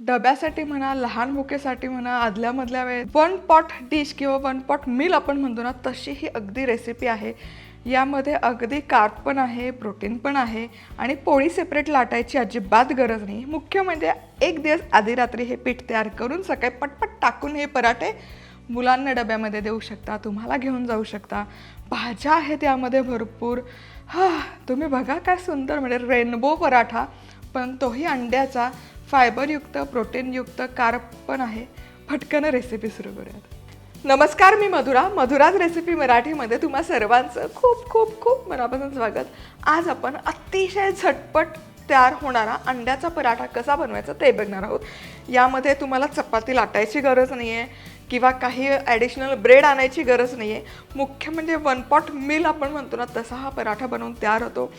डब्यासाठी म्हणा लहान मुकेसाठी म्हणा आदल्यामधल्या वेळेत वन पॉट डिश किंवा वन पॉट मील आपण म्हणतो ना तशी ही अगदी रेसिपी आहे. यामध्ये अगदी कार्ब पण आहे प्रोटीन पण आहे आणि पोळी सेपरेट लाटायची अजिबात गरज नाही. मुख्य म्हणजे एक दिवस आधी रात्री हे पीठ तयार करून सकाळी पटपट टाकून हे पराठे मुलांना डब्यामध्ये देऊ शकता तुम्हाला घेऊन जाऊ शकता. भाज्या आहेत यामध्ये भरपूर. हा तुम्ही बघा काय सुंदर म्हणजे रेनबो पराठा पण तोही अंड्याचा. फायबरयुक्त प्रोटीनयुक्त कार्ब पण आहे. फटकन रेसिपी सुरू करूयात. नमस्कार मी मधुरा. मधुराज रेसिपी मराठीमध्ये तुम्हा सर्वांचं खूप खूप खूप मनापासून स्वागत. आज आपण अतिशय झटपट तयार होणारा अंड्याचा पराठा कसा बनवायचा ते बघणार आहोत. यामध्ये तुम्हाला चपाती लाटायची गरज नाही आहे किंवा काही ॲडिशनल ब्रेड आणायची गरज नाही आहे मुख्य म्हणजे वन पॉट मिल आपण म्हणतो ना तसा हा पराठा बनवून तयार होतो.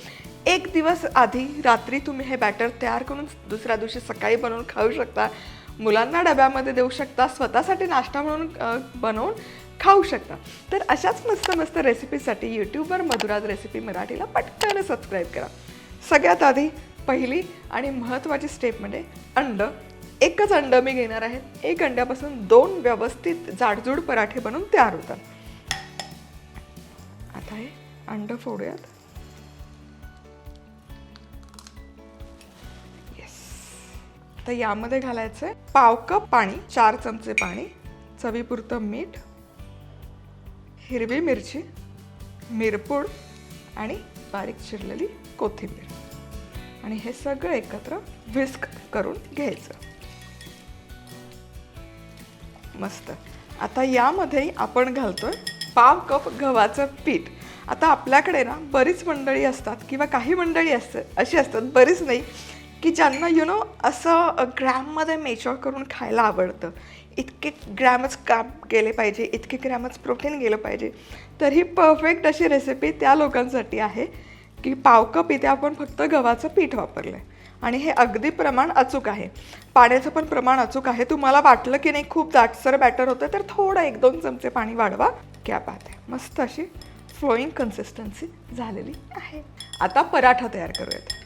एक दिवस आधी रात्री तुम्ही हे बॅटर तयार करून दुसऱ्या दिवशी सकाळी बनवून खाऊ शकता. मुलांना डब्यामध्ये देऊ शकता स्वतःसाठी नाश्ता म्हणून बनवून खाऊ शकता. तर अशाच मस्त मस्त रेसिपीसाठी यूट्यूबवर मधुराज रेसिपी मराठीला पटकन सबस्क्राईब करा. सगळ्यात आधी पहिली आणि महत्त्वाची स्टेप म्हणजे अंड. एकच अंड मी घेणार आहे. एक अंड्यापासून दोन व्यवस्थित जाडजूड पराठे बनवून तयार होतात. आता हे अंड फोडूयात. तर यामध्ये घालायचं आहे पाव कप पाणी चार चमचे पाणी चवीपुरतं मीठ हिरवी मिरची मिरपूड आणि बारीक चिरलेली कोथिंबीर. आणि हे सगळं एकत्र व्हिस्क करून घ्यायचं. मस्त. आता यामध्ये आपण घालतोय पाव कप गव्हाचं पीठ. आता आपल्याकडे ना बरीच मंडळी असतात किंवा काही मंडळी असतात अशी असतात बरीच नाही. की ज्यांना यु नो असं ग्रॅममध्ये मेजर करून खायला आवडतं. इतके ग्रॅमच काप गेले पाहिजे इतके ग्रॅमच प्रोटीन गेलं पाहिजे. तर ही परफेक्ट अशी रेसिपी त्या लोकांसाठी आहे की पावकप इथे आपण फक्त गव्हाचं पीठ वापरलं आहे आणि हे अगदी प्रमाण अचूक आहे. पाण्याचं पण प्रमाण अचूक आहे. तुम्हाला वाटलं की नाही खूप दाटसर बॅटर होतं तर थोडं एक दोन चमचे पाणी वाढवा. क्या बात आहे. मस्त अशी फ्लोईंग कन्सिस्टन्सी झालेली आहे. आता पराठा तयार करूयात.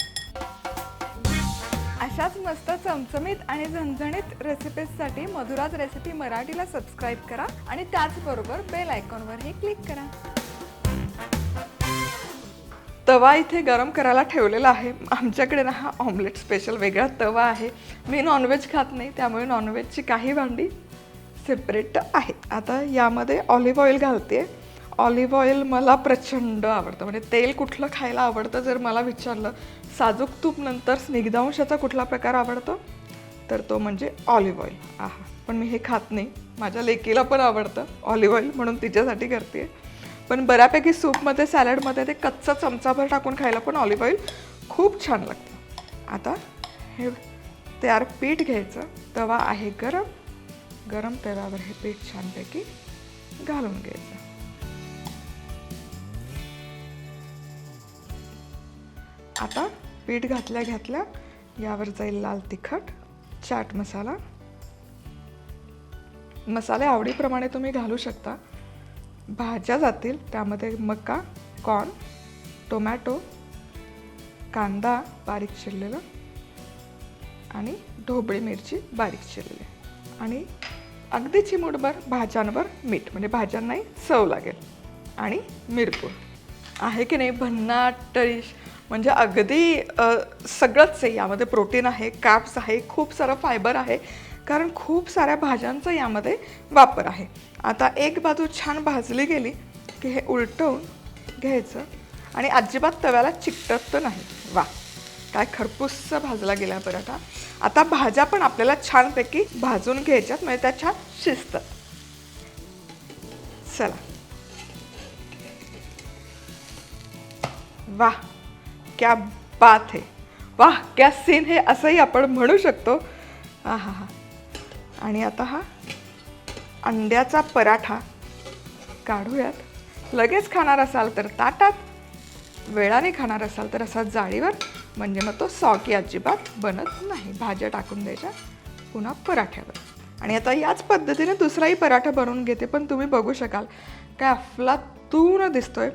अशाच मस्त चमचमीत आणि झणझणीत रेसिपीजसाठी मधुराज रेसिपी मराठीला सबस्क्राईब करा आणि त्याचबरोबर बेल आयकॉनवरही क्लिक करा. तवा इथे गरम करायला ठेवलेला आहे. आमच्याकडे ना हा ऑमलेट स्पेशल वेगळा तवा आहे. मी नॉनव्हेज खात नाही त्यामुळे नॉनव्हेजची काही भांडी सेपरेट आहे आता यामध्ये ऑलिव्ह ऑइल घालते. ऑलिव्ह ऑइल मला प्रचंड आवडतं. म्हणजे तेल कुठलं खायला आवडतं जर मला विचारलं साजूक तूप नंतर स्निग्धांशाचा कुठला प्रकार आवडतो? तर तो म्हणजे ऑलिव्ह ऑइल आहा पण मी हे खात नाही. माझ्या लेकीला पण आवडतं ऑलिव्ह ऑइल म्हणून तिच्यासाठी करते पण बऱ्यापैकी सूपमध्ये सॅलडमध्ये ते कच्चा चमचाभर टाकून खायला पण ऑलिव्ह ऑइल खूप छान लागतं. आता हे तयार पीठ घ्यायचं. तवा आहे गरम. गरम तव्यावर हे पीठ छानपैकी घालून घ्यायचं. आता पीठ घातल्या घातल्या यावर जाईल लाल तिखट चाट मसाला. मसाले आवडीप्रमाणे तुम्ही घालू शकता. भाज्या जातील त्यामध्ये मका कॉर्न टोमॅटो कांदा बारीक चिरलेला आणि ढोबळी मिरची बारीक चिरलेली. आणि अगदी चिमूटभर भाज्यांवर मीठ म्हणजे भाज्यांनाही चव लागेल. आणि मिरपूर. आहे की नाही भन्नाट डिश. म्हणजे अगदी सगळंच आहे. यामध्ये प्रोटीन आहे कॅप्स आहे खूप सारं फायबर आहे. कारण खूप साऱ्या भाज्यांचा यामध्ये वापर आहे. आता एक बाजू छान भाजली गेली की हे उलटवून घ्यायचं. आणि अजिबात तव्याला चिकटत तर नाही. वा काय खरपूस भाजला गेला पराठा. आता भाज्या पण आपल्याला छानपैकी भाजून घ्यायच्यात म्हणजे त्या छान शिजतात चला. वाह क्या बात है. वाह क्या सीन है असंही आपण म्हणू शकतो. हा हा हा. आणि आता हा अंड्याचा पराठा काढूयात. लगेच खाणार असाल तर ताटात वेळाने खाणार असाल तर असा जाळीवर म्हणजे मग तो सॉकी अजिबात बनत नाही. भाज्या टाकून द्यायच्या पुन्हा पराठ्यावर. आणि आता याच पद्धतीने दुसराही पराठा बनवून घेते पण तुम्ही बघू शकाल. काय अफलातून दिसतोय.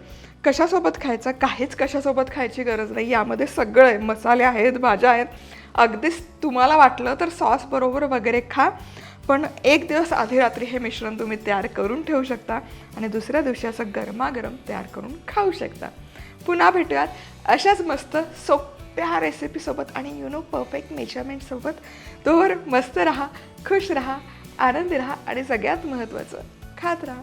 कशासोबत खायचा? काहीच कशासोबत खायची गरज नाही. यामध्ये सगळं आहे. मसाले आहेत भाज्या आहेत. अगदीच तुम्हाला वाटलं तर सॉस बरोबर वगैरे खा. पण एक दिवस आधी रात्री हे मिश्रण तुम्ही तयार करून ठेवू शकता आणि दुसऱ्या दिवशी असं गरमागरम तयार करून खाऊ शकता. पुन्हा भेटूयात अशाच मस्त सोप्या रेसिपीसोबत आणि यु नो परफेक्ट मेजरमेंटसोबत तोवर मस्त राहा खुश राहा आनंदी राहा आणि सगळ्यात महत्त्वाचं खात राहा.